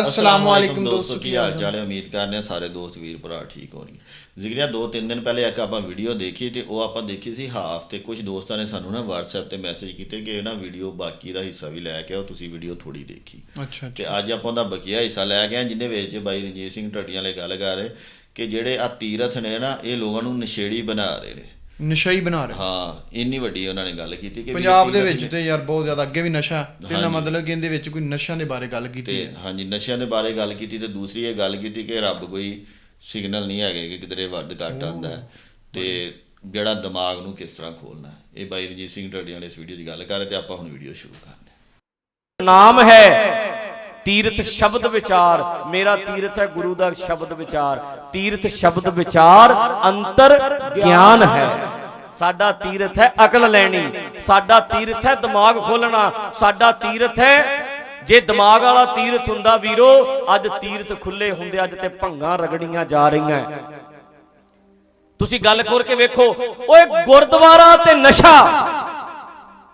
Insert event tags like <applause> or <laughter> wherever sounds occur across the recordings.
ਅਸਲਾਮ ਵਾਲੇਕੁਮ ਦੋਸਤੋ ਕੀ ਹਾਲ ਚਾਲ ਹੈ ਉਮੀਦ ਕਰਨੇ ਸਾਰੇ ਦੋਸਤ ਵੀਰ ਭਰਾ ਠੀਕ ਹੋਣਗੇ ਜ਼ਿਕਰਿਆ ਦੋ ਤਿੰਨ ਦਿਨ ਪਹਿਲੇ ਇੱਕ ਆਪਾਂ ਵੀਡੀਓ ਦੇਖੀ ਤੇ ਉਹ ਆਪਾਂ ਦੇਖੀ ਸੀ ਹਾਫ ਤੇ ਕੁਝ ਦੋਸਤਾਂ ਨੇ ਸਾਨੂੰ ਨਾ WhatsApp ਤੇ ਮੈਸੇਜ ਕੀਤੇ ਕਿ ਇਹ ਨਾ ਵੀਡੀਓ ਬਾਕੀ ਦਾ ਹਿੱਸਾ ਵੀ ਲੈ ਕੇ ਆਓ ਤੁਸੀਂ ਵੀਡੀਓ ਥੋੜੀ ਦੇਖੀ ਅੱਛਾ ਤੇ ਅੱਜ ਆਪਾਂ ਉਹਦਾ ਬਕੀਆ ਹਿੱਸਾ ਲੈ ਕੇ ਆਏ ਜਿਹਦੇ ਵਿੱਚ ਬਾਈ ਰਣਜੀਤ ਸਿੰਘ ਢੱਡੀਆਂ ਵਾਲੇ ਗੱਲ ਕਰ ਰਹੇ ਕਿ ਜਿਹੜੇ ਆ ਤੀਰਥ ਨੇ ਨਾ ਇਹ ਲੋਕਾਂ ਨੂੰ ਨਸ਼ੇੜੀ ਬਣਾ ਰਹੇ ਨੇ। ਨਸ਼ਾ ਹੀ ਬਣਾ ਰਹੇ ਹਾਂ ਇੰਨੀ ਵੱਡੀ ਉਹਨਾਂ ਨੇ ਗੱਲ ਕੀਤੀ ਕਿ ਪੰਜਾਬ ਦੇ ਵਿੱਚ ਤੇ ਯਾਰ ਬਹੁਤ ਜ਼ਿਆਦਾ ਅੱਗੇ ਵੀ ਨਸ਼ਾ। ਤੇ ਨਾ। ਮਤਲਬ ਕਿ ਇਹਦੇ ਵਿੱਚ ਕੋਈ ਨਸ਼ਿਆਂ ਦੇ ਬਾਰੇ ਗੱਲ ਕੀਤੀ ਤੇ ਹਾਂਜੀ ਨਸ਼ਿਆਂ ਦੇ ਬਾਰੇ ਗੱਲ ਕੀਤੀ ਤੇ ਦੂਸਰੀ ਇਹ ਗੱਲ ਕੀਤੀ ਕਿ ਰੱਬ ਕੋਈ ਸਿਗਨਲ ਨਹੀਂ ਹੈਗੇ ਕਿ ਕਿਧਰੇ ਵੱਡ ਘੱਟ ਆਉਂਦਾ ਹੈ ਤੇ ਜਿਹੜਾ ਦਿਮਾਗ ਨੂੰ ਕਿਸ ਤਰ੍ਹਾਂ ਖੋਲਣਾ ਹੈ। ਇਹ ਬਾਈ ਰਣਜੀਤ ਸਿੰਘ ਢੱਡੀਆਂ ਵਾਲੇ ਇਸ ਵੀਡੀਓ ਦੀ ਗੱਲ ਕਰ ਰਹੇ ਤੇ ਆਪਾਂ ਹੁਣ ਵੀਡੀਓ ਸ਼ੁਰੂ ਕਰਨੇ ਹਾਂ। ਨਾਮ ਹੈ ਤੀਰਥ ਸ਼ਬਦ ਵਿਚਾਰ ਮੇਰਾ ਤੀਰਥ ਹੈ ਗੁਰੂ ਦਾ ਸ਼ਬਦ ਵਿਚਾਰ। ਤੀਰਥ ਸ਼ਬਦ ਵਿਚਾਰ ਅੰਤਰ ਗਿਆਨ ਹੈ। ਸਾਡਾ ਤੀਰਥ ਹੈ ਅਕਲ ਲੈਣੀ। ਸਾਡਾ ਤੀਰਥ ਹੈ ਦਿਮਾਗ ਖੋਲਣਾ। ਸਾਡਾ ਤੀਰਥ ਹੈ ਜੇ ਦਿਮਾਗ ਵਾਲਾ ਤੀਰਥ ਹੁੰਦਾ ਵੀਰੋ ਅੱਜ ਤੀਰਥ ਖੁੱਲੇ ਹੁੰਦੇ ਅੱਜ ਤੇ ਭੰਗਾਂ ਰਗੜੀਆਂ ਜਾ ਰਹੀਆਂ। ਤੁਸੀਂ ਗੱਲ ਖੋਲ ਕੇ ਵੇਖੋ ਓਏ ਗੁਰਦੁਆਰਾ ਤੇ ਨਸ਼ਾ।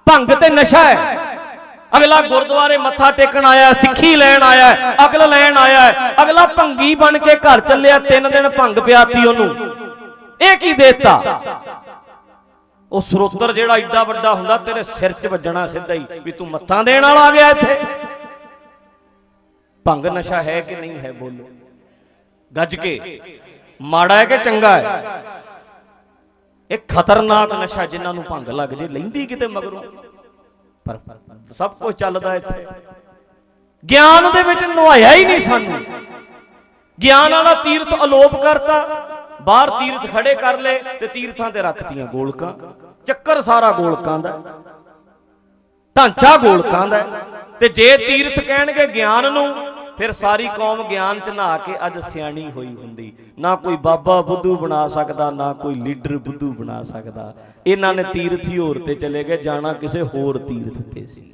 ਭੰਗ ਤੇ ਨਸ਼ਾ ਹੈ। ਅਗਲਾ ਗੁਰਦੁਆਰੇ ਮੱਥਾ ਟੇਕਣ ਆਇਆ ਸਿੱਖੀ ਲੈਣ ਆਇਆ ਹੈ, ਅਕਲ ਲੈਣ ਆਇਆ। ਅਗਲਾ ਭੰਗੀ ਬਣ ਕੇ ਘਰ ਚੱਲਿਆ ਤਿੰਨ ਦਿਨ ਭੰਗ ਪਿਆਤੀ ਉਹਨੂੰ। ਇਹ ਕੀ ਦੇਤਾ? ਉਹ ਸਰੋਤਰ ਜਿਹੜਾ ਏਡਾ ਵੱਡਾ ਹੁੰਦਾ ਤੇਰੇ ਸਿਰ 'ਚ ਵੱਜਣਾ ਸਿੱਧਾ ਹੀ ਵੀ ਤੂੰ ਮੱਥਾ ਦੇਣ ਵਾਲਾ ਆ ਗਿਆ ਇੱਥੇ। ਭੰਗ ਨਸ਼ਾ ਹੈ ਕਿ ਨਹੀਂ ਹੈ ਬੋਲੋ? ਗੱਜ ਕੇ ਮਾੜਾ ਹੈ ਕਿ ਚੰਗਾ ਹੈ? ਇਹ ਖਤਰਨਾਕ ਨਸ਼ਾ ਜਿਨ੍ਹਾਂ ਨੂੰ ਭੰਗ ਲੱਗ ਜੇ ਲੈਂਦੀ ਕਿਤੇ ਮਗਰੋਂ? ਪਰ ਸਭ ਕੁਝ ਚੱਲਦਾ ਇੱਥੇ। ਗਿਆਨ ਦੇ ਵਿੱਚ ਨਵਾਇਆ ਹੀ ਨਹੀਂ ਸਾਨੂੰ। ਗਿਆਨ ਵਾਲਾ ਤੀਰਥ ਅਲੋਪ ਕਰਤਾ ਬਾਹਰ ਤੀਰਥ ਖੜੇ ਕਰ ਲਏ ਤੇ ਤੀਰਥਾਂ ਤੇ ਰੱਖਤੀਆਂ ਗੋਲਕਾਂ। ਚੱਕਰ ਸਾਰਾ ਗੋਲਕਾਂ ਦਾ। ਢਾਂਚਾ ਗੋਲਕਾਂ ਦਾ। ਤੇ ਜੇ ਤੀਰਥ ਕਹਿਣਗੇ ਗਿਆਨ ਨੂੰ ਫਿਰ ਸਾਰੀ ਕੌਮ ਗਿਆਨ ਚ ਨਹਾ ਕੇ ਅੱਜ ਸਿਆਣੀ ਹੋਈ ਹੁੰਦੀ। ਨਾ ਕੋਈ ਬਾਬਾ ਬੁੱਧੂ ਬਣਾ ਸਕਦਾ, ਨਾ ਕੋਈ ਲੀਡਰ ਬੁੱਧੂ ਬਣਾ ਸਕਦਾ। ਇਹਨਾਂ ਨੇ ਤੀਰਥ ਹੀ ਹੋਰ ਤੇ ਚਲੇ ਗਏ, ਜਾਣਾ ਕਿਸੇ ਹੋਰ ਤੀਰਥ ਤੇ ਸੀ।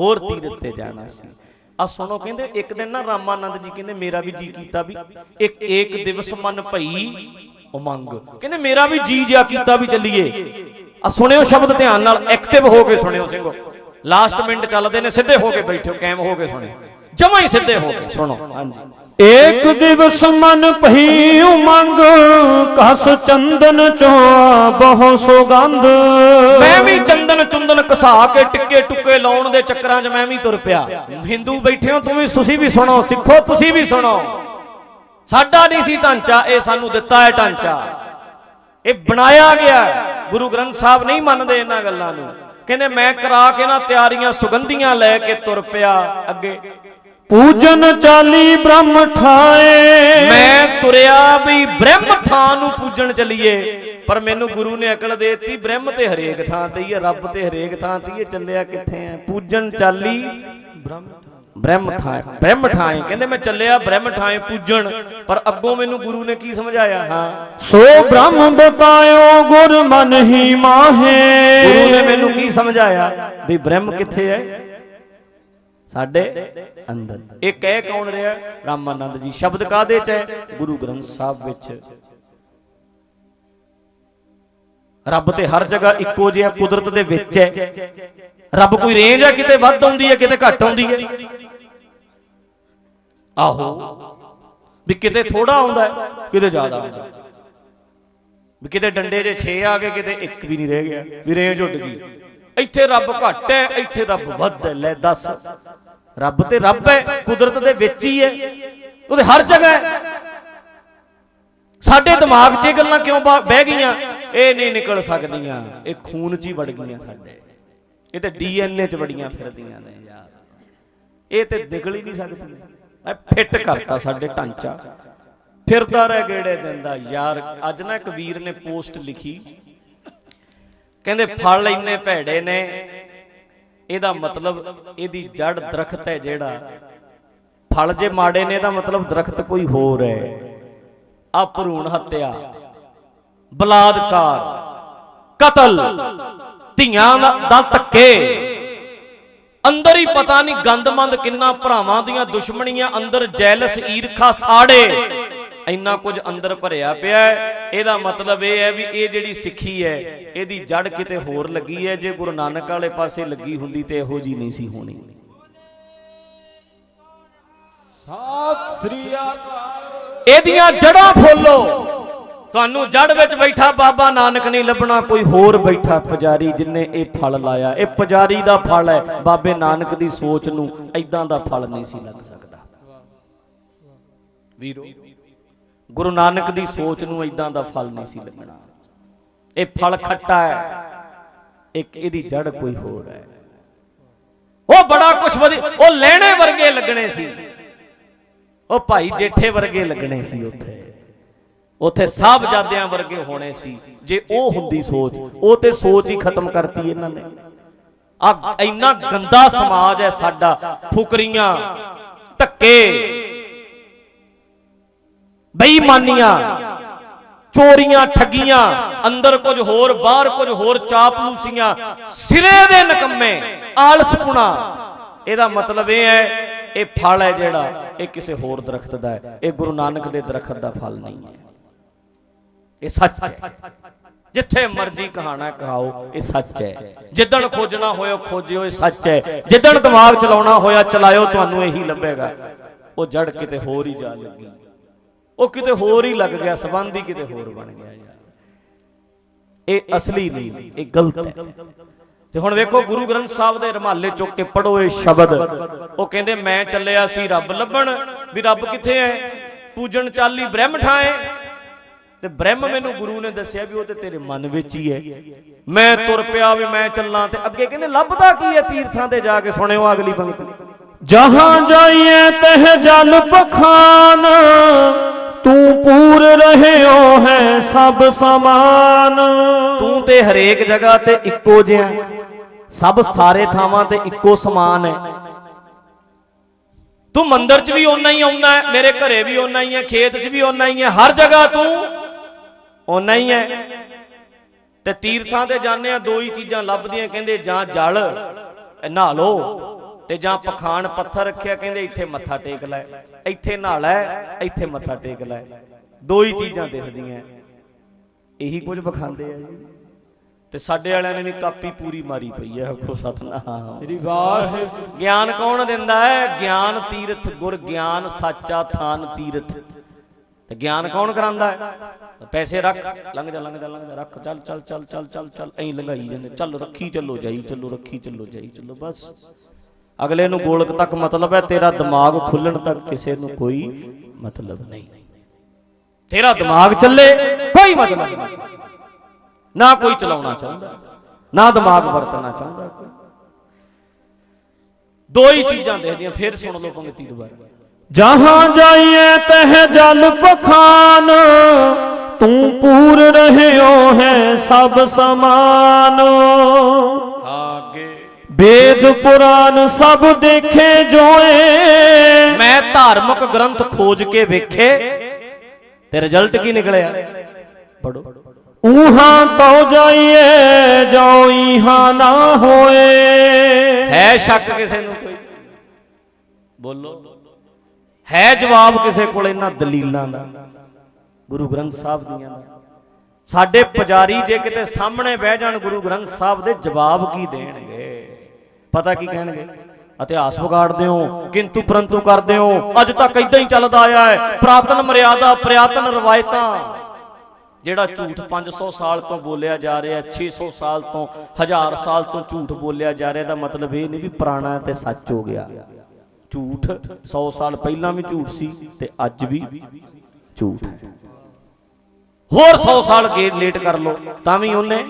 ਹੋਰ ਤੀਰਥ ਤੇ ਜਾਣਾ ਸੀ। ਆ ਸੁਣੋ, ਕਹਿੰਦੇ ਇੱਕ ਦਿਨ ਨਾ ਰਾਮਾਨੰਦ ਜੀ ਕਹਿੰਦੇ, ਮੇਰਾ ਵੀ ਜੀ ਕੀਤਾ ਵੀ। ਇੱਕ ਇੱਕ ਦਿਵਸ ਮਨ ਭਈ ਉਮੰਗ। ਕਹਿੰਦੇ, ਮੇਰਾ ਵੀ ਜੀ ਜਿਆ ਕੀਤਾ ਵੀ ਚੱਲੀਏ। ਆ ਸੁਣਿਓ ਸ਼ਬਦ ਧਿਆਨ ਨਾਲ, ਐਕਟਿਵ ਹੋ ਕੇ ਸੁਣਿਓ ਸਿੰਘੋ। ਲਾਸਟ ਮਿੰਟ ਚੱਲਦੇ ਨੇ, ਸਿੱਧੇ ਹੋ ਕੇ ਬੈਠਿਓ ਕਾਇਮ ਹੋ ਕੇ ਸੁਣਿਓ। ਜਮਾਂ ਹੀ ਸਿੱਧੇ ਹੋ ਕੇ ਸੁਣੋ। ਹਾਂਜੀ ਏਕ ਦਿਵਸ ਮਨ ਭਈ ਉਮੰਗ ਕਸ ਚੰਦਨ ਚੋ ਬਹੁ ਸੁਗੰਧ। ਮੈਂ ਵੀ ਚੰਦਨ ਚੁੰਦਨ ਕਸਾ ਕੇ ਟਿੱਕੇ ਟੁੱਕੇ ਲਾਉਣ ਦੇ ਚੱਕਰਾਂ 'ਚ ਮੈਂ ਵੀ ਤੁਰ ਪਿਆ। ਹਿੰਦੂ ਬੈਠੇ ਹੋ ਤੂੰ ਵੀ ਤੁਸੀਂ ਵੀ ਸੁਣੋ ਸਿੱਖੋ ਤੁਸੀਂ ਵੀ ਸੁਣੋ। ਸਾਡਾ ਨਹੀਂ ਸੀ ਢਾਂਚਾ ਇਹ ਸਾਨੂੰ ਦਿੱਤਾ ਹੈ ਢਾਂਚਾ। ਇਹ ਬਣਾਇਆ ਗਿਆ। ਗੁਰੂ ਗ੍ਰੰਥ ਸਾਹਿਬ ਨਹੀਂ ਮੰਨਦੇ ਇਹਨਾਂ ਗੱਲਾਂ ਨੂੰ। ਕਹਿੰਦੇ ਮੈਂ ਕਰਾ ਕੇ ਨਾ ਤਿਆਰੀਆਂ ਸੁਗੰਧੀਆਂ ਲੈ ਕੇ ਤੁਰ ਪਿਆ ਅੱਗੇ। ਪੂਜਨ ਚਾਲੀ ਬ੍ਰਹਮ ਠਾਏ। ਮੈਂ ਤੁਰਿਆ ਵੀ ਬ੍ਰਹਮ ਥਾਂ ਨੂੰ ਪੂਜਣ ਚੱਲੀਏ ਪਰ ਮੈਨੂੰ ਗੁਰੂ ਨੇ ਅਕਲ ਦੇਤੀ ਬ੍ਰਹਮ ਤੇ ਹਰੇਕ ਥਾਂ ਤੇ ਹੀ ਹੈ ਰੱਬ ਤੇ ਹਰੇਕ ਥਾਂ ਤੇ ਹੀ ਚੱਲਿਆ ਕਿੱਥੇ ਹੈ? ਪੂਜਣ ਚਾਲੀ ਬ੍ਰਹਮ ਬ੍ਰਹਮ ਥਾਂ ਬ੍ਰਹਮ ਥਾਂ ਕਹਿੰਦੇ ਮੈਂ ਚੱਲਿਆ ਬ੍ਰਹਮ ਥਾਂ ਪੂਜਣ ਪਰ ਅੱਗੋਂ ਮੈਨੂੰ ਗੁਰੂ ਨੇ ਕੀ ਸਮਝਾਇਆ? ਹਾਂ। ਸੋ ਬ੍ਰਹਮ ਬਤਾਇਓ ਗੁਰ ਮਨ ਹੀ ਮਾਹੇ। ਗੁਰੂ ਨੇ ਮੈਨੂੰ ਕੀ ਸਮਝਾਇਆ? ਵੀ ਬ੍ਰਹਮ ਕਿੱਥੇ ਹੈ? ਸਾਡੇ ਅੰਦਰ। ਇਹ ਕਹਿ ਕੌਣ ਰਿਹਾ? ਰਾਮਾਨੰਦ ਜੀ ਸ਼ਬਦ ਕਾਦੇ ਚ ਹੈ? ਗੁਰੂ ਗ੍ਰੰਥ ਸਾਹਿਬ ਵਿੱਚ। ਰੱਬ ਤੇ ਹਰ ਜਗ੍ਹਾ ਇੱਕੋ ਜਿਹਾ ਕੁਦਰਤ ਦੇ ਵਿੱਚ ਹੈ। ਰੱਬ ਕੋਈ ਰੇਂਜ ਹੈ ਕਿਤੇ ਵੱਧ ਆਉਂਦੀ ਹੈ, ਕਿਤੇ ਘੱਟ ਆਉਂਦੀ ਹੈ। ਆਹੋ। ਵੀ ਕਿਤੇ ਥੋੜਾ ਆਉਂਦਾ ਹੈ, ਕਿਤੇ ਜ਼ਿਆਦਾ ਆਉਂਦਾ ਵੀ ਕਿਤੇ ਡੰਡੇ ਦੇ 6 ਆ ਗਏ, ਕਿਤੇ ਇੱਕ ਵੀ ਨਹੀਂ ਰਹਿ ਗਿਆ, ਵੀ ਰੇਂਜ ਉੱਡ ਗਈ। ਇੱਥੇ ਰੱਬ ਘੱਟ ਹੈ, ਇੱਥੇ ਰੱਬ ਵੱਧ ਹੈ, ਲੈ ਦੱਸ। ਰੱਬ ਤੇ ਰੱਬ ਹੈ, ਕੁਦਰਤ ਦੇ ਵਿੱਚ ਹੀ ਹੈ। ਉਹਦੇ ਹਰ ਜਗ੍ਹਾ ਹੈ। ਸਾਡੇ ਦਿਮਾਗ 'ਚ ਇਹ ਗੱਲਾਂ ਕਿਉਂ ਬਹਿ ਗਈਆਂ? ਇਹ ਨਹੀਂ ਨਿਕਲ ਸਕਦੀਆਂ। ਇਹ ਖੂਨ 'ਚ ਹੀ ਵੜ ਗਈਆਂ ਸਾਡੇ। ਇਹ ਤੇ ਡੀਐਨਏ 'ਚ ਵੜੀਆਂ ਫਿਰਦੀਆਂ ਨੇ ਯਾਰ। ਇਹ ਤੇ ਨਿਕਲ ਹੀ ਨਹੀਂ ਸਕਦੀਆਂ। ਐ ਫਿੱਟ ਕਰਤਾ ਸਾਡੇ ਢਾਂਚਾ। ਫਿਰਦਾ ਰਹਿ ਗੇੜੇ ਦਿੰਦਾ ਯਾਰ, ਅੱਜ ਨਾ ਇੱਕ ਵੀਰ ਨੇ ਪੋਸਟ ਲਿਖੀ। ਕਹਿੰਦੇ, ਫਲ ਇੰਨੇ ਭੈੜੇ ਨੇ। ਇਹਦਾ ਮਤਲਬ ਇਹਦੀ ਜੜ ਦਰਖਤ ਹੈ ਜਿਹੜਾ। ਫਲ ਜੇ ਮਾੜੇ ਨੇ ਇਹਦਾ ਮਤਲਬ ਦਰਖਤ ਕੋਈ ਹੋਰ ਹੈ। ਆ ਭਰੂਣ ਹੱਤਿਆ। ਬਲਾਦਕਾਰ ਕਤਲ। ਧੀਆਂ ਦਾ ਧੱਕੇ। ਅੰਦਰ ਹੀ ਪਤਾ ਨਹੀਂ ਗੰਦਮੰਦ ਕਿੰਨਾ ਭਰਾਵਾਂ ਦੀਆਂ ਦੁਸ਼ਮਣੀਆਂ ਅੰਦਰ ਜੈਲਸ ਈਰਖਾ ਸਾੜੇ। ਇੰਨਾ ਕੁਝ ਅੰਦਰ ਭਰਿਆ ਪਿਆ ਹੈ। ਇਹਦਾ ਮਤਲਬ ਇਹ ਹੈ ਵੀ ਇਹ ਜਿਹੜੀ ਸਿੱਖੀ ਹੈ ਇਹਦੀ ਜੜ ਕਿਤੇ ਹੋਰ ਲੱਗੀ ਹੈ ਜੇ ਗੁਰੂ ਨਾਨਕ ਵਾਲੇ ਪਾਸੇ ਲੱਗੀ ਹੁੰਦੀ ਤੇ ਇਹੋ ਜੀ ਨਹੀਂ ਸੀ ਹੋਣੀ। ਸਤਿ ਸ੍ਰੀ ਅਕਾਲ। ਇਹਦੀਆਂ ਜੜਾਂ ਫੋਲੋ ਤੁਹਾਨੂੰ ਜੜ ਵਿੱਚ ਬੈਠਾ ਬਾਬਾ ਨਾਨਕ ਨਹੀਂ ਲੱਭਣਾ ਕੋਈ ਹੋਰ ਬੈਠਾ ਪੁਜਾਰੀ ਜਿਨੇ ਇਹ ਫਲ ਲਾਇਆ। ਇਹ ਪੁਜਾਰੀ ਦਾ ਫਲ ਹੈ ਬਾਬੇ ਨਾਨਕ ਦੀ ਸੋਚ ਨੂੰ ਐਦਾਂ ਦਾ ਫਲ ਨਹੀਂ ਸੀ ਲੱਗ ਸਕਦਾ। ਵੀਰੋ ਗੁਰੂ ਨਾਨਕ ਦੀ ਸੋਚ ਨੂੰ ਐਦਾਂ ਦਾ ਫਲ ਨਹੀਂ ਸੀ ਲੱਗਣਾ। ਇਹ ਫਲ ਖੱਟਾ ਹੈ, ਇੱਕ ਇਹਦੀ ਜੜ ਕੋਈ ਹੋਰ ਹੈ। ਉਹ ਬੜਾ ਕੁਛ ਵਧੀ, ਉਹ ਲੈਣੇ ਵਰਗੇ ਲੱਗਣੇ ਸੀ। ਉਹ ਭਾਈ ਜੇਠੇ ਵਰਗੇ ਲੱਗਣੇ ਸੀ ਉੱਥੇ। ਉੱਥੇ ਸਾਹਿਬਜ਼ਾਦਿਆਂ ਵਰਗੇ ਹੋਣੇ ਸੀ। ਜੇ ਉਹ ਹੁੰਦੀ ਸੋਚ, ਉਹ ਤੇ ਸੋਚ ਹੀ ਖਤਮ ਕਰਤੀ ਇਹਨਾਂ ਨੇ। ਆ ਇੰਨਾ ਗੰਦਾ ਸਮਾਜ ਹੈ ਸਾਡਾ, ਫੁਕਰੀਆਂ, ਧੱਕੇ। ਬੇਈਮਾਨੀਆਂ, ਚੋਰੀਆਂ, ਠੱਗੀਆਂ, ਅੰਦਰ ਕੁਝ ਹੋਰ, ਬਾਹਰ ਕੁਝ ਹੋਰ ਚਾਪਲੂਸੀਆਂ ਸਿਰੇ ਦੇ ਨਕੰਮੇ ਆਲਸਪੁਣਾ ਇਹਦਾ ਮਤਲਬ ਇਹ ਹੈ, ਇਹ ਫਲ ਹੈ ਜਿਹੜਾ, ਇਹ ਕਿਸੇ ਹੋਰ ਦਰਖਤ ਦਾ ਹੈ। ਇਹ ਗੁਰੂ ਨਾਨਕ ਦੇ ਦਰਖਤ ਦਾ ਫਲ ਨਹੀਂ ਹੈ। ਇਹ ਸੱਚ ਹੈ। ਜਿੱਥੇ ਮਰਜ਼ੀ ਕਹਾਣਾ ਕਹਾਓ, ਇਹ ਸੱਚ ਹੈ। ਜਿੱਦਣ ਖੋਜਣਾ ਹੋਇਆ, ਖੋਜਿਓ, ਇਹ ਸੱਚ ਹੈ। ਜਿੱਦਣ ਦਿਮਾਗ ਚਲਾਉਣਾ ਹੋਇਆ, ਚਲਾਇਓ, ਤੁਹਾਨੂੰ ਇਹੀ ਲੱਭੇਗਾ। ਉਹ ਜੜ ਕਿਤੇ ਹੋਰ ਹੀ ਜਾ ਲੱਗੀ ਉਹ ਕਿਤੇ ਹੋਰ ਹੀ ਲੱਗ ਗਿਆ, ਸਬੰਧ ਹੀ ਕਿਤੇ ਹੋਰ ਬਣ ਗਿਆ। ਇਹ ਅਸਲੀ ਨਹੀਂ, ਇਹ ਗਲਤ ਹੈ। ਤੇ ਹੁਣ ਵੇਖੋ, ਗੁਰੂ ਗ੍ਰੰਥ ਸਾਹਿਬ ਦੇ ਰਮਾਲੇ ਚੁੱਕ ਕੇ ਪੜੋ ਇਹ ਸ਼ਬਦ। ਉਹ ਕਹਿੰਦੇ, ਮੈਂ ਚੱਲਿਆ ਸੀ ਰੱਬ ਲੱਭਣ, ਵੀ ਰੱਬ ਕਿੱਥੇ ਹੈ? ਪੂਜਣ ਚਾਲੀ ਬ੍ਰਹਮ ਠਾਏ ਤੇ ਬ੍ਰਹਮ ਮੈਨੂੰ ਗੁਰੂ ਨੇ ਦੱਸਿਆ ਵੀ ਉਹ ਤੇ ਤੇਰੇ ਮਨ ਵਿੱਚ ਹੀ ਹੈ। ਮੈਂ ਤੁਰ ਪਿਆ ਵੀ ਮੈਂ ਚੱਲਾਂ ਤੇ ਅੱਗੇ ਕਹਿੰਦੇ, ਲੱਭਦਾ ਕੀ ਹੈ ਤੀਰਥਾਂ ਤੇ ਜਾ ਕੇ? ਸੁਣਿਓ ਅਗਲੀ ਪੰਕਤੀ। ਜਹਾਂ ਜਾਈਏ ਤਹ ਜਲ ਪਖਾਨ। ਤੂੰ ਪੂਰ ਰਹਿਓ ਹੈ ਸਭ ਸਮਾਨ। ਤੂੰ ਤੇ ਹਰੇਕ ਜਗ੍ਹਾ ਤੇ ਇੱਕੋ ਜਿਹਾ ਸਭ ਸਾਰੇ ਥਾਵਾਂ ਤੇ ਇੱਕੋ ਸਮਾਨ ਹੈ। ਤੂੰ ਮੰਦਰ 'ਚ ਵੀ ਓਨਾ ਹੀ ਆਉਣਾ ਹੈ, ਮੇਰੇ ਘਰੇ ਵੀ ਓਨਾ ਹੀ ਹੈ, ਖੇਤ 'ਚ ਵੀ ਓਨਾ ਹੀ ਹੈ, ਹਰ ਜਗ੍ਹਾ ਤੂੰ ਓਨਾ ਹੀ ਹੈ। ਤੇ ਤੀਰਥਾਂ ਤੇ ਜਾਂਦੇ ਆ, ਦੋ ਹੀ ਚੀਜ਼ਾਂ ਲੱਭਦੀਆਂ, ਕਹਿੰਦੇ ਜਾਂ ਜਲ, ਇਹ ਨਹਾ ਲੋ ਤੇ ਜਾਂ ਪਖਾਨ ਪੱਥਰ ਰੱਖਿਆ ਕਹਿੰਦੇ ਇੱਥੇ ਮੱਥਾ ਟੇਕ ਲੈ ਇੱਥੇ ਨਹਾ ਲੈ ਇੱਥੇ ਮੱਥਾ ਟੇਕ ਲੈ। ਦੋ ਹੀ ਚੀਜ਼ਾਂ ਦਿਖਦੀਆਂ। ਇਹੀ ਕੁਝ ਵਿਖਾਉਂਦੇ ਆ ਜੀ। ਤੇ ਸਾਡੇ ਵਾਲਿਆਂ ਨੇ ਵੀ ਕਾਪੀ ਪੂਰੀ ਮਾਰੀ ਪਈ ਹੈ ਆਖੋ ਸਤਨਾਮ। ਸ੍ਰੀ ਵਾਹਿਗੁਰੂ। ਗਿਆਨ ਕੌਣ ਦਿੰਦਾ ਹੈ? ਗਿਆਨ ਤੀਰਥ ਗੁਰ ਗਿਆਨ ਸਾਚਾ ਥਾਨ ਤੀਰਥ। ਤੇ ਗਿਆਨ ਕੌਣ ਕਰਾਂਦਾ ਹੈ? ਪੈਸੇ ਰੱਖ ਲੰਘ ਜਾ ਲੰਘ ਜਾ ਲੰਘ ਜਾ ਰੱਖ। ਚੱਲ ਚੱਲ ਚੱਲ ਚੱਲ ਚੱਲ ਚੱਲ ਐਂ ਲੰਘਾਈ ਜਾਂਦੇ। ਚੱਲ ਰੱਖੀ ਚੱਲੋ ਜਾਈ ਚੱਲੋ ਰੱਖੀ ਚੱਲੋ ਜਾਈ ਚੱਲੋ ਬਸ। ਅਗਲੇ ਨੂੰ ਗੋਲਕ ਤੱਕ ਮਤਲਬ ਹੈ, ਤੇਰਾ ਦਿਮਾਗ ਖੁੱਲਣ ਤੱਕ ਕਿਸੇ ਨੂੰ ਕੋਈ ਮਤਲਬ ਨਹੀਂ। ਤੇਰਾ ਦਿਮਾਗ ਚੱਲੇ, ਕੋਈ ਮਤਲਬ ਨਹੀਂ। ਨਾ ਕੋਈ ਚਲਾਉਣਾ ਚਾਹੁੰਦਾ, ਨਾ ਦਿਮਾਗ ਵਰਤਣਾ ਚਾਹੁੰਦਾ। ਦੋ ਹੀ ਚੀਜ਼ਾਂ ਦੇਖਦੀਆਂ, ਫਿਰ ਸੁਣ ਲਓ ਪੰਕਤੀ ਦੁਬਾਰਾ। ਜਹਾਂ ਜਾਈਏ ਤਹ ਜਲ ਪਖਾਨ, ਤੂੰ ਪੂਰ ਰਹਿਓ ਹੈ ਸਭ ਸਮਾਨ। ਵੇਦ ਪੁਰਾਨ ਸਭ ਦੇਖੇ ਜੋਏ। ਮੈਂ ਧਾਰਮਿਕ ਗ੍ਰੰਥ ਖੋਜ ਕੇ ਵੇਖੇ ਤੇ ਰਿਜ਼ਲਟ ਕੀ ਨਿਕਲਿਆ? ਪੜੋ ਉਹਾਂ ਤਉ ਜਾਈਏ ਜੋ ਇਹਾਂ ਨਾ ਹੋਏ। ਹੈ ਸ਼ੱਕ ਕਿਸੇ ਨੂੰ ਕੋਈ? ਬੋਲੋ। ਹੈ ਜਵਾਬ ਕਿਸੇ ਕੋਲ ਇਹਨਾਂ ਦਲੀਲਾਂ ਦਾ? ਗੁਰੂ ਗ੍ਰੰਥ ਸਾਹਿਬ ਦੀਆਂ ਦਾ। ਸਾਡੇ ਪੁਜਾਰੀ ਜੇ ਕਿਤੇ ਸਾਹਮਣੇ ਬਹਿ ਜਾਣ ਗੁਰੂ ਗ੍ਰੰਥ ਸਾਹਿਬ ਦੇ ਜਵਾਬ ਕੀ ਦੇਣਗੇ? ਪਤਾ ਕੀ ਕਹਿਣਗੇ? ਇਤਿਹਾਸ ਵਿਗਾੜਦੇ ਹੋ ਕਿੰਤੂ ਪਰੰਤੂ ਕਰਦੇ ਹੋ। ਅੱਜ ਤੱਕ ਇਦਾਂ ਹੀ ਚੱਲਦਾ ਆਇਆ ਹੈ। ਪ੍ਰਾਤਨ ਮਰਿਆਦਾ ਪ੍ਰਾਤਨ ਰਵਾਇਤਾਂ। ਜਿਹੜਾ ਝੂਠ 500 ਸਾਲ ਤੋਂ ਬੋਲਿਆ ਜਾ ਰਿਹਾ 600 ਸਾਲ ਤੋਂ 1000 ਸਾਲ ਤੋਂ ਝੂਠ ਬੋਲਿਆ ਜਾ ਰਿਹਾ ਦਾ ਮਤਲਬ ਇਹ ਨਹੀਂ ਵੀ ਪੁਰਾਣਾ ਤੇ ਸੱਚ ਹੋ ਗਿਆ। ਝੂਠ 100 ਸਾਲ ਪਹਿਲਾਂ ਵੀ ਝੂਠ ਸੀ ਤੇ ਅੱਜ ਵੀ ਝੂਠ। ਹੈ ਹੋਰ 100 ਸਾਲ ਗੇ ਲੇਟ ਕਰ ਲੋ ਤਾਂ ਵੀ ਉਹਨੇ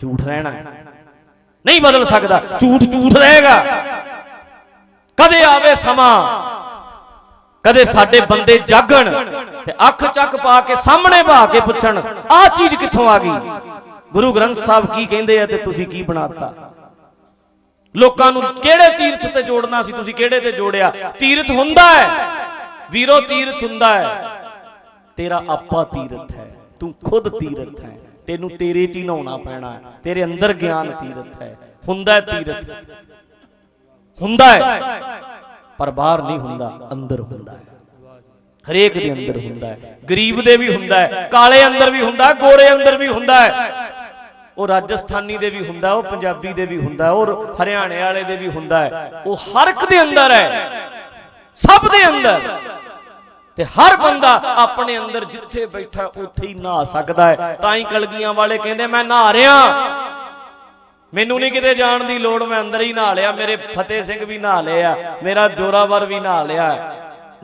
ਝੂਠ ਰਹਿਣਾ ਹੈ। ਨਹੀਂ ਬਦਲ ਸਕਦਾ। ਝੂਠ ਝੂਠ ਰਹੇਗਾ। ਕਦੇ ਆਵੇ ਸਮਾਂ ਕਦੇ ਸਾਡੇ ਬੰਦੇ ਜਾਗਣ ਤੇ ਅੱਖ ਚੱਕ ਪਾ ਕੇ ਸਾਹਮਣੇ ਭਾ ਕੇ ਪੁੱਛਣ ਆਹ ਚੀਜ਼ ਕਿੱਥੋਂ ਆ ਗਈ? ਗੁਰੂ ਗ੍ਰੰਥ ਸਾਹਿਬ ਕੀ ਕਹਿੰਦੇ ਆ ਤੇ ਤੁਸੀਂ ਕੀ ਬਣਾਤਾ ਲੋਕਾਂ ਨੂੰ ਕਿਹੜੇ ਤੀਰਥ ਤੇ ਜੋੜਨਾ ਸੀ ਤੁਸੀਂ ਕਿਹੜੇ ਤੇ ਜੋੜਿਆ? ਤੀਰਥ ਹੁੰਦਾ ਹੈ। ਵੀਰੋ ਤੀਰਥ ਹੁੰਦਾ ਹੈ। ਤੇਰਾ ਆਪਾ ਤੀਰਥ ਹੈ ਤੂੰ ਖੁਦ ਤੀਰਥ ਹੈ। ਤੈਨੂੰ ਤੇਰੇ ਚ ਹੀ ਨਹਾਉਣਾ ਪੈਣਾ ਤੇਰੇ ਅੰਦਰ ਗਿਆਨ ਤੀਰਥ ਹੈ। ਹੁੰਦਾ ਤੀਰਥ। ਹੁੰਦਾ ਹੈ। ਪਰ ਬਾਹਰ ਨਹੀਂ ਹੁੰਦਾ ਅੰਦਰ ਹੁੰਦਾ ਹੈ। ਹਰੇਕ ਦੇ ਅੰਦਰ ਹੁੰਦਾ ਹੈ। ਗਰੀਬ ਦੇ ਵੀ ਹੁੰਦਾ ਹੈ ਕਾਲੇ ਅੰਦਰ ਵੀ ਹੁੰਦਾ ਹੈ ਗੋਰੇ ਅੰਦਰ ਵੀ ਹੁੰਦਾ ਹੈ। ਉਹ ਰਾਜਸਥਾਨੀ ਦੇ ਵੀ ਹੁੰਦਾ ਉਹ ਪੰਜਾਬੀ ਦੇ ਵੀ ਹੁੰਦਾ ਹੈ, ਉਹ ਹਰਿਆਣੇ ਵਾਲੇ ਦੇ ਵੀ ਹੁੰਦਾ ਹੈ। ਉਹ ਹਰ ਇੱਕ ਦੇ ਅੰਦਰ ਹੈ। ਸਭ ਦੇ ਅੰਦਰ। ਤੇ ਹਰ ਬੰਦਾ ਆਪਣੇ ਅੰਦਰ ਜਿੱਥੇ ਬੈਠਾ ਉੱਥੇ ਹੀ ਨਹਾ ਸਕਦਾ ਹੈ। ਤਾਂ ਹੀ ਕਲਗੀਆਂ ਵਾਲੇ ਕਹਿੰਦੇ ਮੈਂ ਨਹਾ ਰਿਆਂ ਮੈਨੂੰ ਨਹੀਂ ਕਿਤੇ ਜਾਣ ਦੀ ਲੋੜ ਮੈਂ ਅੰਦਰ ਹੀ ਨਹਾ ਲਿਆ। ਮੇਰੇ ਫਤਿਹ ਸਿੰਘ ਵੀ ਨਹਾ ਲਿਆ। ਮੇਰਾ ਜੋਰਾਵਰ ਵੀ ਨਹਾ ਲਿਆ।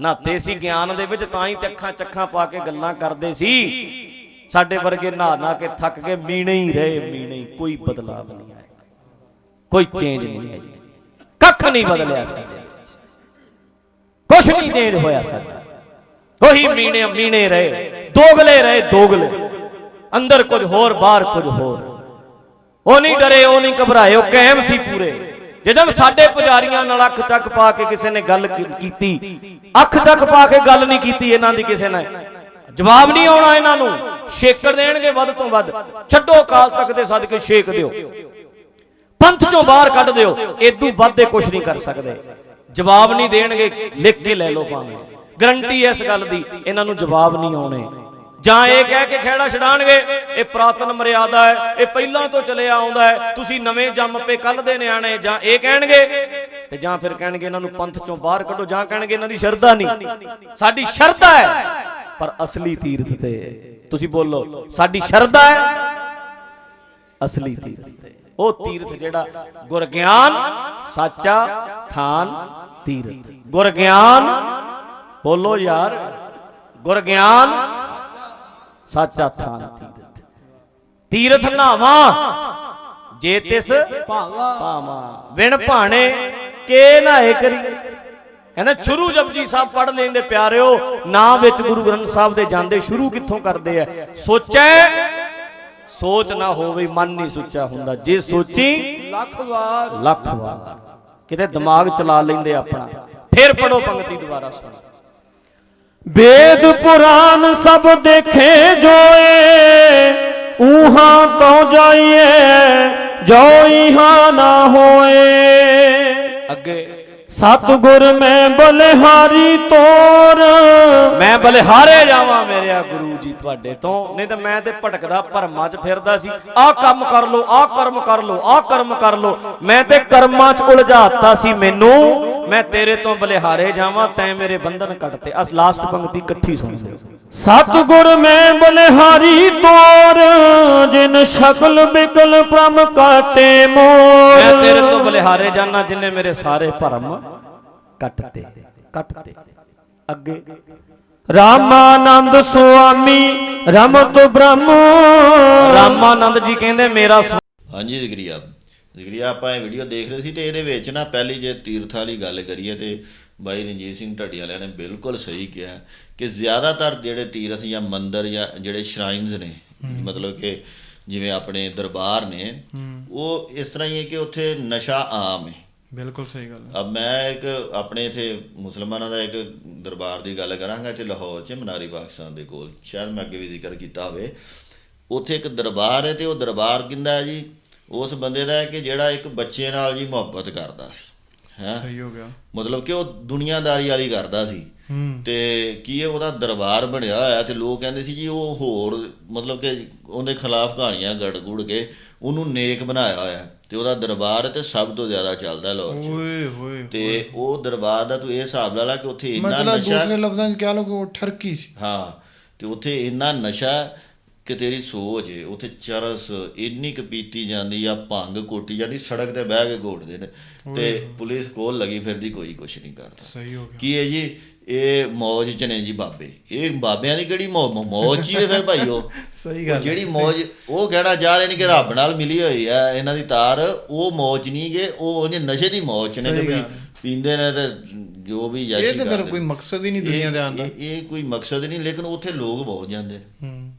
ਨਹਾਤੇ ਸੀ ਗਿਆਨ ਦੇ ਵਿੱਚ ਤਾਂ ਹੀ ਤੇ ਅੱਖਾਂ ਚੱਖਾਂ ਪਾ ਕੇ ਗੱਲਾਂ ਕਰਦੇ ਸੀ। ਸਾਡੇ ਵਰਗੇ ਨਹਾ ਨਾ ਕੇ ਥੱਕ ਕੇ ਮੀਣੇ ਹੀ ਰਹੇ ਮੀਣੇ ਕੋਈ ਬਦਲਾਵ ਨਹੀਂ ਆਇਆ। ਕੋਈ ਚੇਂਜ ਨਹੀਂ ਆਈ ਕੱਖ ਨਹੀਂ ਬਦਲਿਆ ਸਾਡੇ ਕੁਛ ਨਹੀਂ ਚੇਂਜ ਹੋਇਆ ਸਾਡਾ ਉਹੀ ਮੀਣੇ ਮੀਣੇ ਰਹੇ, ਦੋਗਲੇ ਰਹੇ ਦੋਗਲੇ। ਅੰਦਰ ਕੁਝ ਹੋਰ, ਬਾਹਰ ਕੁਝ ਹੋਰ। ਉਹ ਨਹੀਂ ਡਰੇ, ਉਹ ਨਹੀਂ ਘਬਰਾਏ, ਉਹ ਕਾਇਮ ਸੀ ਪੂਰੇ। ਜਦੋਂ ਸਾਡੇ ਪੁਜਾਰੀਆਂ ਨਾਲ ਅੱਖ ਚੱਕ ਪਾ ਕੇ ਕਿਸੇ ਨੇ ਗੱਲ ਕੀਤੀ, ਅੱਖ ਚੱਕ ਪਾ ਕੇ ਗੱਲ ਨਹੀਂ ਕੀਤੀ ਇਹਨਾਂ ਦੀ ਕਿਸੇ ਨੇ। ਜਵਾਬ ਨਹੀਂ ਆਉਣਾ ਇਹਨਾਂ ਨੂੰ। ਛੇਕੜ ਦੇਣਗੇ ਵੱਧ ਤੋਂ ਵੱਧ। ਛੱਡੋ ਕਾਲ ਤੱਕ ਦੇ ਸਦਕੇ, ਛੇਕ ਦਿਓ। ਪੰਥ ਚੋਂ ਬਾਹਰ ਕੱਢ ਦਿਓ। ਏਦੂ ਵੱਧ ਦੇ ਕੁਝ ਨਹੀਂ ਕਰ ਸਕਦੇ। ਜਵਾਬ ਨਹੀਂ ਦੇਣਗੇ, ਲਿਖ ਕੇ ਲੈ ਲਓ ਭਾਵੇਂ। ਗਰੰਟੀ ਇਸ ਗੱਲ ਦੀ, ਇਹਨਾਂ ਨੂੰ ਜਵਾਬ ਨਹੀਂ ਆਉਣੇ। ਜਾਂ ਇਹ ਕਹਿ ਕੇ ਖੇੜਾ ਛਡਾਣਗੇ, ਇਹ ਪ੍ਰਾਤਨ ਮਰਿਆਦਾ ਹੈ ਇਹ ਪਹਿਲਾਂ ਤੋਂ ਚੱਲਿਆ ਆਉਂਦਾ ਹੈ ਤੁਸੀਂ ਨਵੇਂ ਜੰਮ ਪੇ ਕੱਲ ਦੇ ਨਿਆਣੇ, ਜਾਂ ਇਹ ਕਹਿਣਗੇ, ਤੇ ਜਾਂ ਫਿਰ ਕਹਿਣਗੇ ਇਹਨਾਂ ਨੂੰ ਪੰਥ ਚੋਂ ਬਾਹਰ ਕੱਢੋ, ਜਾਂ ਕਹਿਣਗੇ ਇਹਨਾਂ ਦੀ ਸ਼ਰਧਾ ਨਹੀਂ। ਸਾਡੀ ਸ਼ਰਧਾ ਹੈ ਪਰ ਅਸਲੀ ਤੀਰਥ ਤੇ, ਤੁਸੀਂ ਬੋਲੋ, ਸਾਡੀ ਸ਼ਰਧਾ ਹੈ ਅਸਲੀ ਤੀਰਥ ਤੇ। ਉਹ ਤੀਰਥ ਜਿਹੜਾ ਗੁਰਗਿਆਨ, ਸਾਚਾ ਥਾਨ ਤੀਰਥ। ਗੁਰਗਿਆਨ ਬੋਲੋ ਯਾਰ ਗੁਰ ਗਿਆਨ ਸਾਚਾ ਥਾਨ ਤੀਰਥ। ਤੀਰਥ ਨਾਵਾ ਜੇ ਤਿਸ ਭਾਵਾ। ਵਿਣ ਭਾਣੇ ਕੇ ਨਾਏ ਕਰੀ। ਕਹਿੰਦਾ ਸ਼ੁਰੂ ਜਪਜੀ ਸਾਹਿਬ ਪੜ ਲੈਂਦੇ ਪਿਆਰਿਓ ਨਾ ਵਿੱਚ ਗੁਰੂ ਗ੍ਰੰਥ ਸਾਹਿਬ ਦੇ ਜਾਂਦੇ ਸ਼ੁਰੂ ਕਿੱਥੋਂ ਕਰਦੇ ਆ ਸੋਚੈ ਸੋਚ ਨਾ ਹੋਵੇ ਮਨ ਨਹੀਂ ਸੁੱਚਾ ਹੁੰਦਾ। ਜੇ ਸੋਚੀ ਲੱਖ ਵਾਰ। ਲੱਖ ਵਾਰ। ਕਿਤੇ ਦਿਮਾਗ ਚਲਾ ਲੈਂਦੇ ਆਪਣਾ। ਫਿਰ ਪੜੋ ਪੰਕਤੀ ਦੁਬਾਰਾ ਸੁਣੋ। ਵੇਦ ਪੁਰਾਨ ਸਭ ਦੇਖੇ ਜੋਏ ਉਹਾਂ ਤੋਂ ਜਾਈਏ ਜੋ ਇਹਾਂ ਨਾ ਹੋਏ। ਸਤਿਗੁਰ ਮੈਂ ਬਲਿਹਾਰੀ ਤੋਰ। ਮੈਂ ਬਲਿਹਾਰੇ ਜਾਵਾਂ ਮੇਰਿਆ ਗੁਰੂ ਜੀ ਤੁਹਾਡੇ ਤੋਂ। ਨਹੀਂ ਤਾਂ ਮੈਂ ਤੇ ਭਟਕਦਾ ਭਰਮਾਂ 'ਚ ਫਿਰਦਾ ਸੀ। ਆਹ ਕੰਮ ਕਰ ਲੋ ਆਹ ਕਰਮ ਕਰ ਲੋ ਆਹ ਕਰਮ ਕਰ ਲੋ ਮੈਂ ਤੇ ਕਰਮਾਂ 'ਚ ਉਲਝਾਤਾ ਸੀ ਮੈਨੂੰ। ਮੈਂ ਤੇਰੇ ਤੋਂ ਬਲਿਹਾਰੇ ਜਾਵਾਂ ਤੈਂ ਮੇਰੇ ਬੰਧਨ ਕੱਟਤੇ। ਅਸ ਲਾਸਟ ਪੰਕਤੀ ਇਕੱਠੀ ਸੁਣ ਲਿਓ। ਸਤਿਗੁਰ ਮੈਂ ਬਲਿਹਾਰੀ ਤੋਰ। ਜਿਨ ਸ਼ਕਲ ਬਿਕਲ ਪ੍ਰਮ ਕਾਟੇ ਮੋਰ ਮੈਂ ਤੇਰੇ ਤੋਂ ਬਲਿਹਾਰੇ ਜਾਣਾ ਜਿੰਨੇ ਮੇਰੇ ਸਾਰੇ ਭਰਮ ਕੱਟਤੇ ਕੱਟਤੇ। ਅੱਗੇ। ਰਾਮਾਨੰਦ ਸੁਆਮੀ ਰਮਤ ਬ੍ਰਹਮ। ਰਾਮਾਨੰਦ ਜੀ ਕਹਿੰਦੇ ਮੇਰਾ ਹਾਂਜੀ ਜ਼ਿਕਰੀਆ। ਜ਼ਿਕਰੀਆ ਆਪਾਂ ਇਹ ਵੀਡੀਓ ਦੇਖ ਰਹੇ ਸੀ ਤੇ ਇਹਦੇ ਵਿੱਚ ਨਾ ਪਹਿਲੀ ਜੇ ਤੀਰਥ ਵਾਲੀ ਗੱਲ ਕਰੀਏ ਤੇ ਬਾਈ ਰਣਜੀਤ ਸਿੰਘ ਢੱਡੀ ਵਾਲਿਆਂ ਨੇ ਬਿਲਕੁਲ ਸਹੀ ਕਿਹਾ ਕਿ ਜ਼ਿਆਦਾਤਰ ਜਿਹੜੇ ਤੀਰਥ ਜਾਂ ਮੰਦਿਰ ਜਾਂ ਜਿਹੜੇ ਸ਼ਰਾਈਨਸ ਨੇ ਮਤਲਬ ਕਿ ਜਿਵੇਂ ਆਪਣੇ ਦਰਬਾਰ ਨੇ ਉਹ ਇਸ ਤਰ੍ਹਾਂ ਹੀ ਹੈ ਕਿ ਉੱਥੇ ਨਸ਼ਾ ਆਮ ਹੈ। ਬਿਲਕੁਲ ਸਹੀ ਗੱਲ ਹੈ। ਅਬ ਮੈਂ ਇੱਕ ਆਪਣੇ ਇਥੇ ਮੁਸਲਮਾਨਾਂ ਦਾ ਇੱਕ ਦਰਬਾਰ ਦੀ ਗੱਲ ਕਰਾਂਗਾ ਤੇ ਲਾਹੌਰ 'ਚ ਮਨਾਰੀ ਪਾਕਿਸਤਾਨ ਦੇ ਕੋਲ। ਸ਼ਾਇਦ ਮੈਂ ਅੱਗੇ ਵੀ ਜ਼ਿਕਰ ਕੀਤਾ ਹੋਵੇ। ਉੱਥੇ ਇੱਕ ਦਰਬਾਰ ਹੈ ਤੇ ਉਹ ਦਰਬਾਰ ਕਿੰਦਾ ਹੈ ਜੀ? ਉਸ ਬੰਦੇ ਦਾ ਹੈ ਕਿ ਜਿਹੜਾ ਇੱਕ ਬੱਚੇ ਨਾਲ ਜੀ ਮੁਹੱਬਤ ਕਰਦਾ ਸੀ ਹੈ? ਸਹੀ ਹੋ ਗਿਆ। ਮਤਲਬ ਕਿ ਉਹ ਦੁਨੀਆਦਾਰੀ ਵਾਲੀ ਕਰਦਾ ਸੀ। ਤੇ ਕੀ ਇਹ ਉਹਦਾ ਦਰਬਾਰ ਬਣਿਆ ਹੋਇਆ ਤੇ ਲੋਕ ਕਹਿੰਦੇ ਸੀ ਜੀ ਉਹ ਹੋਰ ਮਤਲਬ ਕਿ ਉਹਦੇ ਖਿਲਾਫ ਕਹਾਣੀਆਂ ਗੜ ਗੁੜ ਕੇ ਉਹਨੂੰ ਨੇਕ ਬਣਾਇਆ ਹੋਇਆ ਤੇ ਉਹਦਾ ਦਰਬਾਰ ਤੇ ਸਭ ਤੋਂ ਜ਼ਿਆਦਾ ਚੱਲਦਾ ਲਾਹੌਰ 'ਚ। ਓਏ ਹੋਏ ਤੇ ਉਹ ਦਰਬਾਰ ਦਾ ਤੂੰ ਇਹ ਹਿਸਾਬ ਲਾ ਲਾ ਕਿ ਉੱਥੇ ਇੰਨਾ ਮਤਲਬ ਨਸ਼ਾ ਦੂਸਰੇ ਲਫ਼ਜ਼ਾਂ 'ਚ ਕਹਿ ਲਓ ਕਿ ਉਹ ਠਰਕੀ ਸੀ। ਹਾਂ ਤੇ ਉੱਥੇ ਇੰਨਾ ਨਸ਼ਾ ਕਿ ਤੇਰੀ ਸੋਚ ਏ। ਉੱਥੇ ਚਰਸ ਇੰਨੀ ਕੁ ਪੀਤੀ ਜਾਂਦੀ ਆ ਭੰਗ ਕੋਟੀ ਜਾਂਦੀ ਸੜਕ ਤੇ ਬਹਿ ਕੇ ਘੋਟਦੇ ਨੇ। ਤੇ ਪੁਲਿਸ ਕੋਲ ਲੱਗੀ ਫਿਰਦੀ ਕੋਈ ਕੁਛ ਨਹੀਂ ਕਰਦਾ। ਸਹੀ ਹੋ ਗਿਆ। ਕੀ ਹੈ ਜੀ ਇਹ ਮੌਜ ਚ ਨੇ ਜੀ ਬਾਬੇ। ਇਹ ਬਾਬਿਆਂ ਦੀ ਕਿਹੜੀ ਮੌਜ ਚ ਹੀ ਹੈ ਫਿਰ ਭਾਈਓ <laughs> ਸਹੀ ਉਹ ਜਿਹੜੀ ਮੌਜ ਉਹ ਕਹਿਣਾ ਜਾ ਰਹੇ ਨੇ ਕਿ ਰੱਬ ਨਾਲ ਮਿਲੀ ਹੋਈ ਆ ਇਹਨਾਂ ਦੀ ਤਾਰ ਉਹ ਮੌਜ ਨਹੀਂ ਗੇ ਉਹ ਉਹਨੇ ਨਸ਼ੇ ਦੀ ਮੌਜ ਚ ਨੇ ਕਿ ਵੀ ਗੱਲ। ਪੀਂਦੇ ਨੇ ਤੇ ਜੋ ਵੀ ਇਹ ਯਾਸ਼ੀ ਤਾਂ ਫਿਰ ਕਰਦੇ ਕੋਈ। ਮਕਸਦ ਹੀ ਨਹੀਂ ਦੁਨੀਆ ਦੇ ਆਉਣ ਦਾ ਇਹ- ਇਹ ਕੋਈ ਮਕਸਦ ਨਹੀਂ ਲੇਕਿਨ ਉੱਥੇ ਲੋਕ ਬਹੁਤ ਜਾਂਦੇ ਹੂੰ।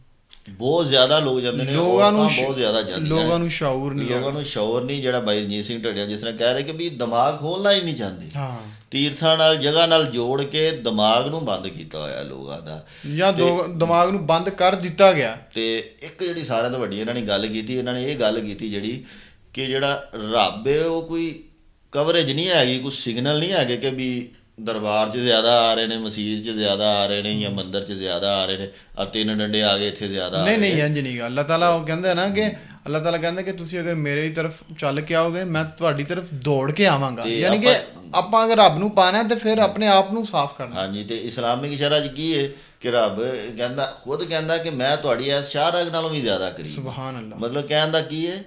ਬਹੁਤ ਜ਼ਿਆਦਾ ਲੋਕ ਜਾਂਦੇ ਨੇ ਲੋਕਾਂ ਨੂੰ ਬਹੁਤ ਜ਼ਿਆਦਾ ਜਾਂਦੀਆਂ ਲੋਕਾਂ ਨੇ। ਸ਼ਾਉਰ ਨਹੀਂ ਲੋਕਾਂ ਨੂੰ ਸ਼ੌਰ ਨਹੀਂ ਜਿਹੜਾ ਬਾਈ ਰਣਜੀਤ ਸਿੰਘ ਢੱਡਿਆ ਜਿਸ ਤਰ੍ਹਾਂ ਕਹਿ ਰਹੇ ਕਿ ਵੀ ਦਿਮਾਗ ਖੋਲਣਾ ਹੀ ਨਹੀਂ ਚਾਹੁੰਦੇ। ਹਾਂ। ਤੀਰਥਾਂ ਨਾਲ ਜਗ੍ਹਾ ਨਾਲ ਜੋੜ ਕੇ ਦਿਮਾਗ ਨੂੰ ਬੰਦ ਕੀਤਾ ਹੋਇਆ ਲੋਕਾਂ ਦਾ। ਜਾਂ ਦਿਮਾਗ ਨੂੰ ਬੰਦ ਕਰ ਦਿੱਤਾ ਗਿਆ। ਤੇ ਇੱਕ ਜਿਹੜੀ ਸਾਰਿਆਂ ਤੋਂ ਵੱਡੀ ਇਹਨਾਂ ਨੇ ਗੱਲ ਕੀਤੀ ਇਹਨਾਂ ਨੇ ਇਹ ਗੱਲ ਕੀਤੀ ਜਿਹੜੀ ਕਿ ਜਿਹੜਾ ਰੱਬ ਹੈ ਉਹ ਕੋਈ ਕਵਰੇਜ ਨਹੀਂ ਹੈਗੀ ਕੋਈ ਸਿਗਨਲ ਨਹੀਂ ਹੈਗੇ ਕਿ ਵੀ ਦਰਬਾਰ 'ਚ ਜ਼ਿਆਦਾ ਆ ਰਹੇ ਨੇ ਮਸਜਿਦ 'ਚ ਜ਼ਿਆਦਾ ਆ ਰਹੇ ਨੇ ਜਾਂ ਮੰਦਿਰ 'ਚ ਜ਼ਿਆਦਾ ਆ ਰਹੇ ਨੇ ਆ ਤਿੰਨ ਡੰਡੇ ਆ ਗਏ ਇੱਥੇ ਜ਼ਿਆਦਾ ਨਹੀਂ ਨਹੀਂ। ਇੰਜ ਨਹੀਂ ਗਾ। ਅੱਲਾਹ ਤਾਲਾ ਉਹ ਕਹਿੰਦਾ ਨਾ ਕਿ ਅੱਲਾਹ ਤਾਲਾ ਕਹਿੰਦਾ ਕਿ ਤੁਸੀਂ ਅਗਰ ਮੇਰੇ ਤਰਫ ਚੱਲ ਕੇ ਆਓਗੇ ਮੈਂ ਤੁਹਾਡੀ ਤਰਫ ਦੌੜ ਕੇ ਆਵਾਂਗਾ। ਯਾਨੀ ਕਿ ਆਪਾਂ- ਅਗਰ ਰੱਬ ਨੂੰ ਪਾਣਾ ਹੈ ਤੇ ਫਿਰ ਆਪਣੇ ਆਪ ਨੂੰ ਸਾਫ਼ ਕਰਨਾ। ਹਾਂਜੀ ਤੇ ਇਸਲਾਮਿਕ ਸ਼ਰਅ 'ਚ ਕੀ ਹੈ ਕਿ ਰੱਬ ਕਹਿੰਦਾ ਖੁਦ ਕਹਿੰਦਾ ਕਿ ਮੈਂ ਤੁਹਾਡੀ ਇਸ ਸ਼ਾਹਰਗ ਨਾਲੋਂ ਵੀ ਜ਼ਿਆਦਾ ਕਰੀਬ ਹਾਂ। ਸੁਭਾਨ ਅੱਲਾਹ। ਮਤਲਬ ਕਹਿਣ ਦਾ ਕੀ ਹੈ?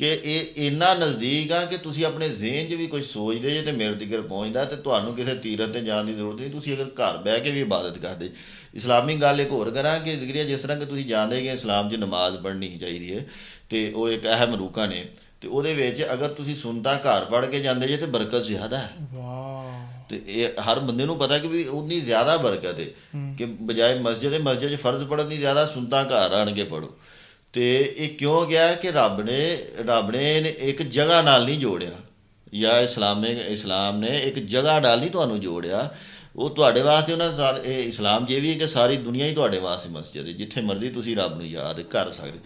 ਕਿ ਇਹ ਇੰਨਾ ਨਜ਼ਦੀਕ ਆ ਕਿ ਤੁਸੀਂ ਆਪਣੇ ਜ਼ਿਹਨ 'ਚ ਵੀ ਕੁਝ ਸੋਚਦੇ ਜੇ ਤੇ ਮੇਰੇ ਤੀਕਰ ਪਹੁੰਚਦਾ ਤੇ ਤੁਹਾਨੂੰ ਕਿਸੇ ਤੀਰਤ ਤੇ ਜਾਣ ਦੀ ਜ਼ਰੂਰਤ ਨਹੀਂ। ਤੁਸੀਂ ਅਗਰ ਘਰ ਬਹਿ ਕੇ ਵੀ ਇਬਾਦਤ ਕਰਦੇ। ਇਸਲਾਮੀ ਗੱਲ ਇੱਕ ਹੋਰ ਕਰਾਂ ਕਿ ਜ਼ਿਕਰੀਆ ਜਿਸ ਤਰ੍ਹਾਂ ਕਿ ਤੁਸੀਂ ਜਾਣਦੇ ਕਿ ਇਸਲਾਮ 'ਚ ਨਮਾਜ਼ ਪੜ੍ਹਨੀ ਚਾਹੀਦੀ ਹੈ ਤੇ ਉਹ ਇੱਕ ਅਹਿਮ ਰੂਕਾ ਨੇ। ਤੇ ਉਹਦੇ ਵਿੱਚ ਅਗਰ ਤੁਸੀਂ ਸੁਨਤਾ ਘਰ ਪੜ੍ਹ ਕੇ ਜਾਂਦੇ ਜੇ ਤੇ ਬਰਕਤ ਜ਼ਿਆਦਾ ਹੈ। ਵਾਹ। ਤੇ ਇਹ ਹਰ ਬੰਦੇ ਨੂੰ ਪਤਾ ਕਿ ਵੀ ਉਨੀ ਜ਼ਿਆਦਾ ਬਰਕਤ ਹੈ ਕਿ ਬਜਾਏ ਮਸਜਿਦ ਹੈ ਮਸਜਿਦ 'ਚ ਫਰਜ਼ ਪੜਨ ਦੀ ਜ਼ਿਆਦਾ ਸੁਨਤਾ ਘਰ ਆਣ ਕੇ ਪੜੋ ਤੇ ਇਹ ਕਿਉਂ ਗਿਆ ਕਿ ਰੱਬ ਨੇ ਰੱਬ ਨੇ ਇੱਕ ਜਗ੍ਹਾ ਨਾਲ ਨਹੀਂ ਜੋੜਿਆ। ਜਾਂ ਇਸਲਾਮਿਕ ਇਸਲਾਮ ਨੇ ਇੱਕ ਜਗ੍ਹਾ ਨਾਲ ਨਹੀਂ ਤੁਹਾਨੂੰ ਜੋੜਿਆ। ਉਹ ਤੁਹਾਡੇ ਵਾਸਤੇ ਉਹਨਾਂ ਸਾਰ ਇਹ ਇਸਲਾਮ ਜੇ ਵੀ ਹੈ ਕਿ ਸਾਰੀ ਦੁਨੀਆ ਹੀ ਤੁਹਾਡੇ ਵਾਸਤੇ ਮਸਜਿਦ ਹੈ। ਜਿੱਥੇ ਮਰਜ਼ੀ ਤੁਸੀਂ ਰੱਬ ਨੂੰ ਯਾਦ ਕਰ ਸਕਦੇ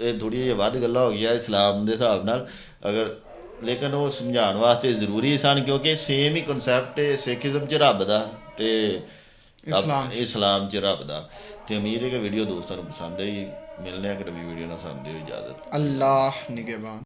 ਇਹ ਥੋੜੀ ਜਿਹੀ ਵੱਧ ਗੱਲਾਂ ਹੋ ਗਈਆਂ ਇਸਲਾਮ ਦੇ ਹਿਸਾਬ ਨਾਲ। ਅਗਰ ਲੇਕਿਨ ਉਹ ਸਮਝਾਉਣ ਵਾਸਤੇ ਜ਼ਰੂਰੀ ਸਨ ਕਿਉਂਕਿ ਸੇਮ ਹੀ ਕਨਸੈਪਟ ਹੈ ਸਿੱਖੀਜ਼ਮ ਚ ਰੱਬ ਦਾ ਤੇ ਇਸਲਾਮ 'ਚ। ਇਸਲਾਮ ਚ ਰੱਬ ਦਾ। ਤੇ ਉਮੀਦ ਹੈ ਕਿ ਵੀਡੀਓ ਦੋਸਤਾਂ ਨੂੰ ਪਸੰਦ ਆਈ। ਮਿਲਨੇ ਆ ਕਿ ਨਵੀਂ ਵੀਡੀਓ ਨਾਲ ਸਾਨੂੰ ਦਿਓ ਇਜਾਜ਼ਤ। ਅੱਲਾਹ